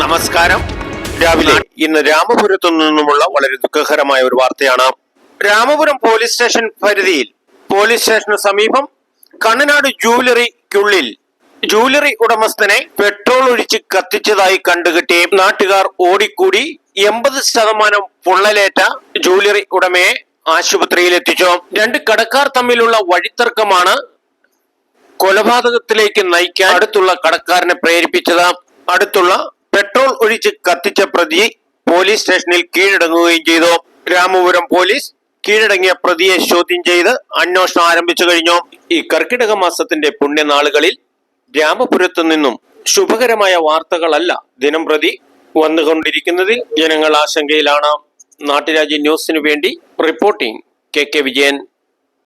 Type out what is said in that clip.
നമസ്കാരം. രാവിലെ ഇന്ന് രാമപുരത്തു നിന്നുമുള്ള വളരെ ദുഃഖകരമായ ഒരു വാർത്തയാണ്. രാമപുരം പോലീസ് സ്റ്റേഷൻ പരിധിയിൽ പോലീസ് സ്റ്റേഷന് സമീപം കണ്ണനാട് ജൂവലറിക്കുള്ളിൽ ജൂവലറി ഉടമസ്ഥനെ പെട്രോൾ ഒഴിച്ച് കത്തിച്ചതായി കണ്ടുകിട്ടി നാട്ടുകാർ ഓടിക്കൂടി എൺപത് ശതമാനം പൊള്ളലേറ്റ ജൂവലറി ഉടമയെ ആശുപത്രിയിൽ എത്തിച്ചു രണ്ട് കടക്കാർ തമ്മിലുള്ള വഴിത്തർക്കമാണ് കൊലപാതകത്തിലേക്ക് നയിക്കാൻ അടുത്തുള്ള കടക്കാരനെ പ്രേരിപ്പിച്ചത്. അടുത്തുള്ള പെട്രോൾ കത്തിച്ച പ്രതി പോലീസ് സ്റ്റേഷനിൽ കീഴടങ്ങുകയും ചെയ്തു. രാമപുരം പോലീസ് കീഴടങ്ങിയ പ്രതിയെ ചോദ്യം ചെയ്ത് അന്വേഷണം ആരംഭിച്ചു കഴിഞ്ഞു. ഈ കർക്കിടക മാസത്തിന്റെ പുണ്യനാളുകളിൽ രാമപുരത്തു നിന്നും ശുഭകരമായ വാർത്തകളല്ല ദിനം പ്രതി വന്നുകൊണ്ടിരിക്കുന്നത് ജനങ്ങൾ ആശങ്കയിലാണ്. നാട്ടുരാജ്യ ന്യൂസിനു വേണ്ടി റിപ്പോർട്ടിംഗ് കെ കെ വിജയൻ.